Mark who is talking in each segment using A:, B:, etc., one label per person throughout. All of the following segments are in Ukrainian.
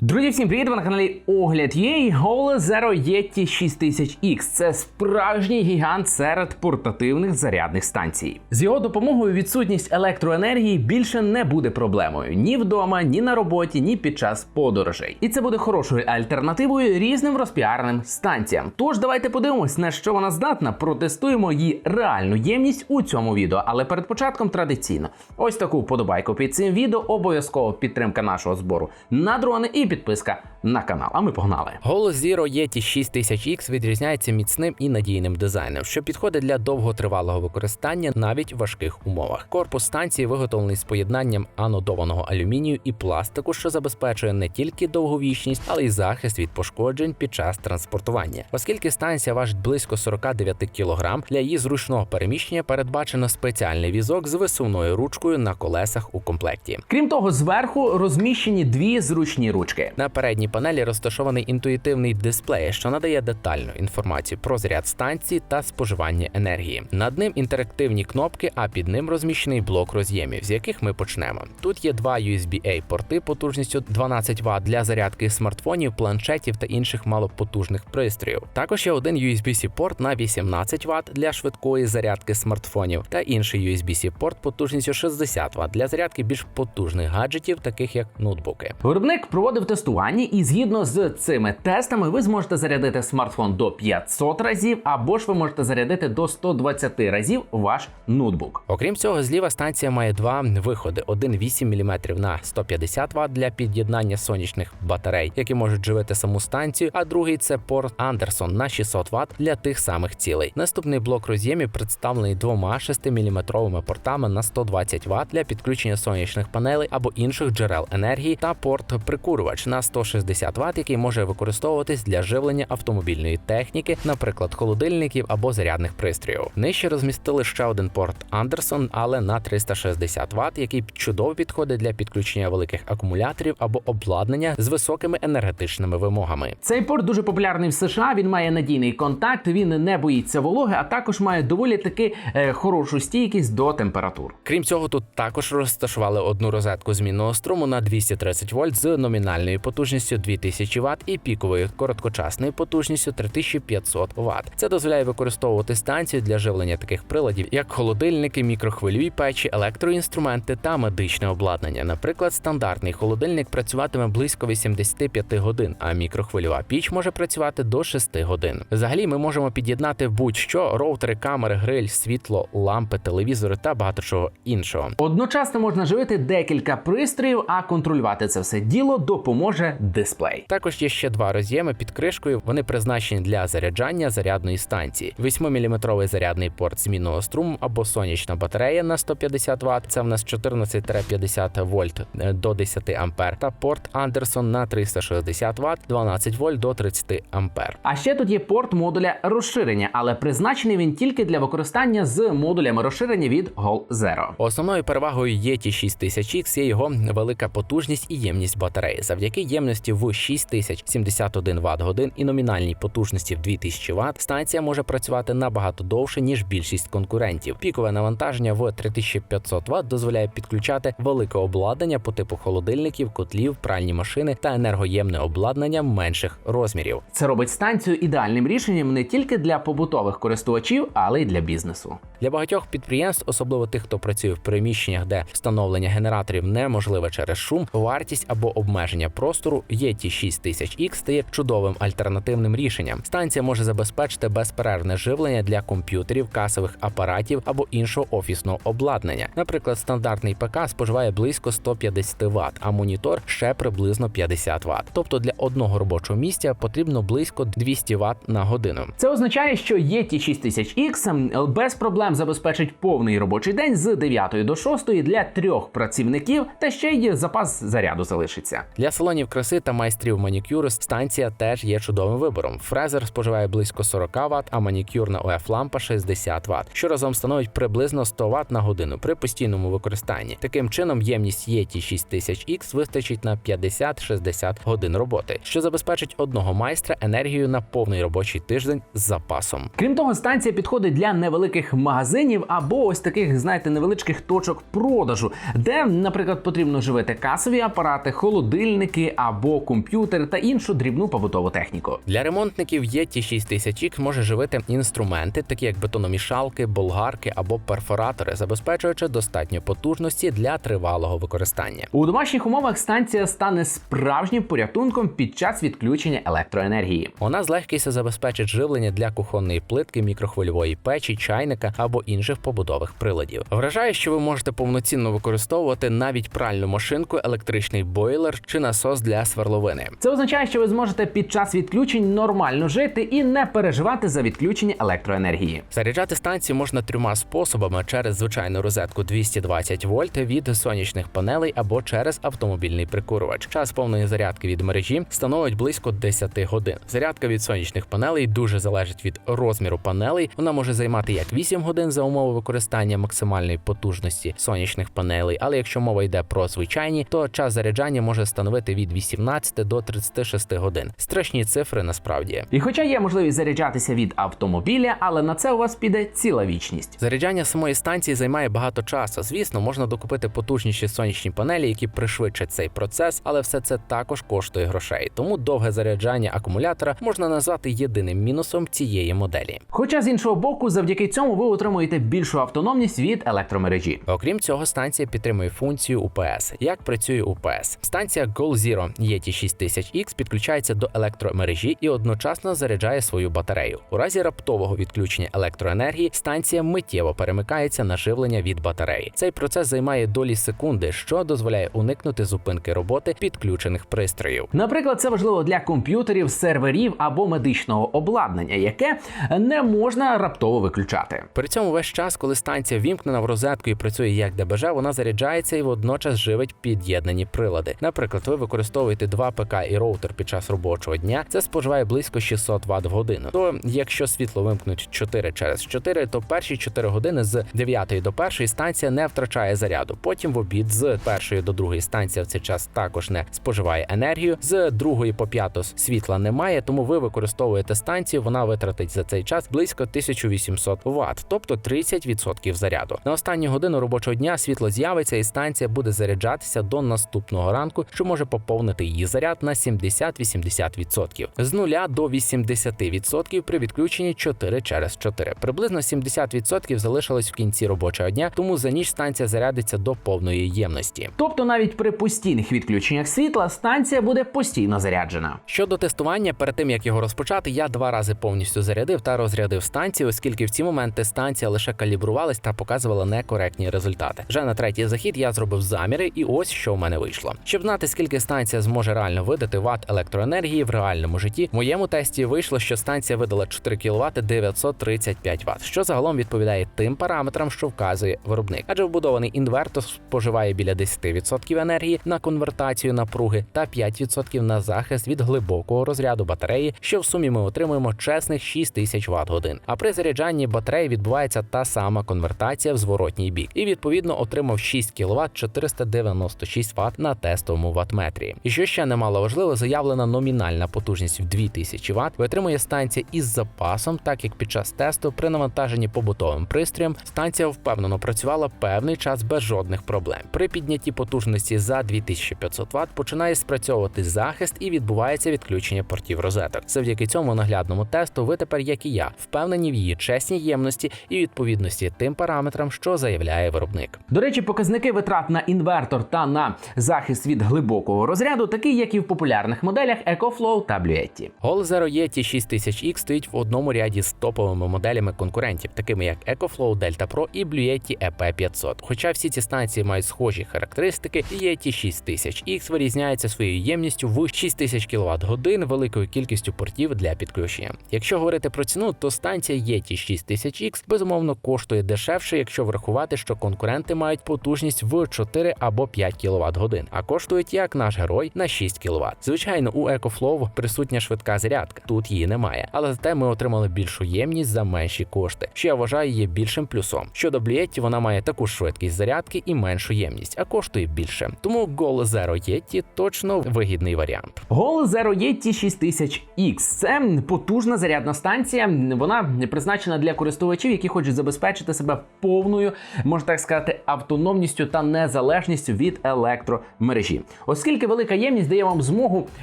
A: Друзі, всім привіт! Ви на каналі Огляд є і Holo Zero Yeti 6000X. Це справжній гігант серед портативних зарядних станцій. З його допомогою відсутність електроенергії більше не буде проблемою ні вдома, ні на роботі, ні під час подорожей. І це буде хорошою альтернативою різним розпіареним станціям. Тож давайте подивимось, на що вона здатна. Протестуємо її реальну ємність у цьому відео. Але перед початком традиційно ось таку вподобайку під цим відео, обов'язково підтримка нашого збору на дрони і підписка на канал. А ми погнали.
B: Голос Zero Yeti 6000X відрізняється міцним і надійним дизайном, що підходить для довготривалого використання навіть в важких умовах. Корпус станції виготовлений з поєднанням анодованого алюмінію і пластику, що забезпечує не тільки довговічність, але й захист від пошкоджень під час транспортування. Оскільки станція важить близько 49 кг, для її зручного переміщення передбачено спеціальний візок з висувною ручкою на колесах у комплекті.
A: Крім того, зверху розміщені дві зручні ручки.
B: На передній панелі розташований інтуїтивний дисплей, що надає детальну інформацію про заряд станції та споживання енергії. Над ним інтерактивні кнопки, а під ним розміщений блок роз'ємів, з яких ми почнемо. Тут є два USB-A порти потужністю 12 Вт для зарядки смартфонів, планшетів та інших малопотужних пристроїв. Також є один USB-C порт на 18 Вт для швидкої зарядки смартфонів та інший USB-C порт потужністю 60 Вт для зарядки більш потужних гаджетів, таких як ноутбуки.
A: Виробник проводив тестування, і згідно з цими тестами, ви зможете зарядити смартфон до 500 разів, або ж ви можете зарядити до 120 разів ваш ноутбук.
B: Окрім цього, зліва станція має два виходи: один 8 мм на 150 Вт для під'єднання сонячних батарей, які можуть живити саму станцію, а другий це порт Андерсон на 600 Вт для тих самих цілей. Наступний блок роз'ємів представлений двома 6-мм портами на 120 Вт для підключення сонячних панелей або інших джерел енергії та порт прикурювач на 160 Вт, який може використовуватись для живлення автомобільної техніки, наприклад, холодильників або зарядних пристроїв. Нижче розмістили ще один порт Андерсон, але на 360 Вт, який чудово підходить для підключення великих акумуляторів або обладнання з високими енергетичними вимогами.
A: Цей порт дуже популярний в США. Він має надійний контакт, він не боїться вологи, а також має доволі таки е, хорошу стійкість до температур.
B: Крім цього, тут також розташували одну розетку змінного струму на 230 вольт з номінальною потужністю 2000 Вт і піковою короткочасною потужністю 3500 Вт. Це дозволяє використовувати станцію для живлення таких приладів, як холодильники, мікрохвильові печі, електроінструменти та медичне обладнання. Наприклад, стандартний холодильник працюватиме близько 85 годин, а мікрохвильова піч може працювати до 6 годин. Взагалі, ми можемо під'єднати будь-що роутери, камери, гриль, світло, лампи, телевізори та багато чого іншого.
A: Одночасно можна живити декілька пристроїв, а контролювати це все діло допоможе дисплей.
B: Також є ще два роз'єми під кришкою. Вони призначені для заряджання зарядної станції. 8-мм зарядний порт змінного струму або сонячна батарея на 150 Вт. Це в нас 14-50 вольт е, до 10 ампер. Та порт Андерсон на 360 Вт, 12 вольт до 30 ампер.
A: А ще тут є порт модуля розширення, але призначений він тільки для використання з модулями розширення від Gol Zero.
B: Основною перевагою Yeti 6000X є його велика потужність і ємність батареї. Завдяки ємності в 6071 Вт годин і номінальній потужності в 2000 Вт станція може працювати набагато довше ніж більшість конкурентів. Пікове навантаження в 3500 Вт дозволяє підключати велике обладнання по типу холодильників, котлів, пральні машини та енергоємне обладнання менших розмірів.
A: Це робить станцію ідеальним рішенням не тільки для побутових користувачів, але й для бізнесу.
B: Для багатьох підприємств, особливо тих, хто працює в приміщеннях, де встановлення генераторів неможливе через шум, вартість або обмеження простору, Yeti 6000X стає чудовим альтернативним рішенням. Станція може забезпечити безперервне живлення для комп'ютерів, касових апаратів або іншого офісного обладнання. Наприклад, стандартний ПК споживає близько 150 Вт, а монітор ще приблизно 50 Вт. Тобто для одного робочого місця потрібно близько 200 Вт на годину.
A: Це означає, що Yeti 6000X без проблем забезпечить повний робочий день з 9 до 6 для трьох працівників, та ще й запас заряду залишиться.
B: Для салонів краси та майстрів манікюру станція теж є чудовим вибором. Фрезер споживає близько 40 Вт, а манікюрна ОФ лампа 60 Вт, що разом становить приблизно 100 Вт на годину при постійному використанні. Таким чином, ємність Yeti 6000X вистачить на 50-60 годин роботи, що забезпечить одного майстра енергію на повний робочий тиждень з запасом.
A: Крім того, станція підходить для невеликих магазинів або ось таких, знаєте, невеличких точок продажу, де, наприклад, потрібно живити касові апарати, холодильники або комп'ютер та іншу дрібну побутову техніку.
B: Для ремонтників Yeti 6000X може живити інструменти, такі як бетономішалки, болгарки або перфоратори, забезпечуючи достатньо потужності для тривалого використання.
A: У домашніх умовах станція стане справжнім порятунком під час відключення електроенергії.
B: Вона з легкістю забезпечить живлення для кухонної плитки, мікрохвильової печі, чайника або інших побутових приладів. Вражає, що ви можете повноцінно використовувати навіть пральну машинку, електричний бойлер чи насос для сверловини.
A: Це означає, що ви зможете під час відключень нормально жити і не переживати за відключення електроенергії.
B: Заряджати станцію можна трьома способами: через звичайну розетку 220 вольт від сонячних панелей або через автомобільний прикурювач. Час повної зарядки від мережі становить близько 10 годин. Зарядка від сонячних панелей дуже залежить від розміру панелей. Вона може займати як 8 годин за умови використання максимальної потужності сонячних панелей. Але якщо мова йде про звичайні, то час заряджання може становити від 18 до 36 годин. Страшні цифри насправді.
A: І хоча є можливість заряджатися від автомобіля, але на це у вас піде ціла вічність.
B: Заряджання самої станції займає багато часу. Звісно, можна докупити потужніші сонячні панелі, які пришвидшать цей процес, але все це також коштує грошей. Тому довге заряджання акумулятора можна назвати єдиним мінусом цієї моделі.
A: Хоча з іншого боку, завдяки цьому ви отримуєте більшу автономність від електромережі.
B: Окрім цього, станція підтримує функцію УПС. Як працює УПС? Станція Goal Zero Yeti 6000X підключається до електромережі і одночасно заряджає свою батарею. У разі раптового відключення електроенергії станція миттєво перемикається на живлення від батареї. Цей процес займає долі секунди, що дозволяє уникнути зупинки роботи підключених пристроїв.
A: Наприклад, це важливо для комп'ютерів, серверів або медичного обладнання, яке не можна раптово виключати.
B: При цьому весь час, коли станція вімкнена в розетку і працює як ДБЖ, вона заряджається і водночас живить під'єднані прилади. Наприклад, ви використовуєте два ПК і роутер під час робочого дня. Це споживає близько 600 Вт в годину. То якщо світло вимкнуть 4 через 4, то перші 4 години з 9 до 1 станція не втрачає заряду. Потім в обід з 1 до 2 станція в цей час також не споживає енергію. З 2 по 5 світла немає, тому ви використовуєте станцію. Вона витратить за цей час близько 1800 Вт, тобто 30% заряду. На останню годину робочого дня світло з'явиться, і станція буде заряджатися до наступного ранку, що може поповнити її заряд на 70-80%. з 0 до 80% при відключенні 4 через 4. Приблизно 70% залишилось в кінці робочого дня, тому за ніч станція зарядиться до повної ємності.
A: Тобто, навіть при постійних відключеннях світла станція буде постійно заряджена.
B: Щодо тестування, перед тим як його розпочати, я два рази повністю зарядив та розрядив станцію, оскільки в ці моменти станція лише калібрувалась та показувала некоректні результати. Вже на третій захід я зробив заміри, і ось що в мене вийшло. Щоб знати, скільки станція зможе реально видати ватт електроенергії в реальному житті, в моєму тесті вийшло, що станція видала 4 кВт 935 Вт, що загалом відповідає тим параметрам, що вказує виробник. Адже вбудований інвертор споживає біля 10% енергії на конвертацію напруги та 5% на захист від глибокого розряду батареї, що в сумі ми отримуємо чесних 6000 Вт годин. А при заряджанні батареї відбувається та сама конвертація в зворотній бік, і відповідно отримав 6 кВт 496 Вт на тестовому ваттметрі. І що ще немало важливо, заявлена номінальна потужність в 2000 Вт витримує станція із запасом, так як під час тесту при навантаженні побутовим пристроєм станція впевнено працювала певний час без жодних проблем. При піднятті потужності за 2500 Вт починає спрацьовувати захист і відбувається відключення портів розеток. Завдяки цьому наглядному тесту ви тепер, як і я, впевнені в її чесній ємності і відповідності тим параметрам, що заявляє виробник.
A: До речі, показники витрат на інвертор та на захист від глибокого розряду, такі як і в популярних моделях EcoFlow та Bluetti.
B: Gol Zero Yeti 6000X стоїть в одному ряді з топовими моделями конкурентів, такими як EcoFlow Delta Pro і Blue Yeti EP500. Хоча всі ці станції мають схожі характеристики, Yeti 6000X вирізняється своєю ємністю в 6000 кВт годин, великою кількістю портів для підключення. Якщо говорити про ціну, то станція Yeti 6000X безумовно коштує дешевше, якщо врахувати, що конкуренти мають потужність в 4 або 5 кВт годин, а коштують як наш герой на 6 кВт. Звичайно, у EcoFlow присутня швидка зарядка. Тут її немає, але зате ми отримали більшу ємність за менші кошти, що я вважаю є більшим плюсом. Щодо Blietti, вона має таку швидкість зарядки і меншу ємність, а коштує більше. Тому Goal Zero Yeti точно вигідний варіант.
A: Gol Zero Yeti 6000X – це потужна зарядна станція. Вона призначена для користувачів, які хочуть забезпечити себе повною, можна так сказати, автономністю та незалежністю від електромережі. Оскільки велика ємність Ємність дає вам змогу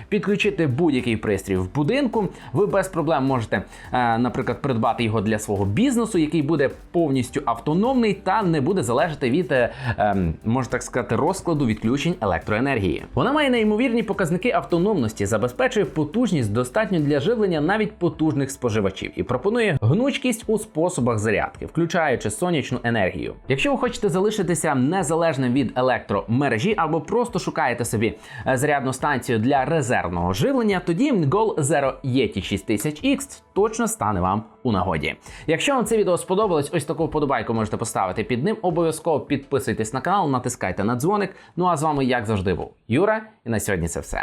A: підключити будь-який пристрій в будинку. Ви без проблем можете, е, наприклад, придбати його для свого бізнесу, який буде повністю автономний та не буде залежати від, е, ем, можна так сказати, розкладу відключень електроенергії. Вона має неймовірні показники автономності, забезпечує потужність достатньо для живлення навіть потужних споживачів і пропонує гнучкість у способах зарядки, включаючи сонячну енергію. Якщо ви хочете залишитися незалежним від електромережі або просто шукаєте собі е, станцію для резервного живлення, тоді Gol Zero Yeti 6000X точно стане вам у нагоді. Якщо вам це відео сподобалось, ось таку вподобайку можете поставити під ним. Обов'язково підписуйтесь на канал, натискайте на дзвоник. Ну а з вами, як завжди, був Юра, і на сьогодні це все.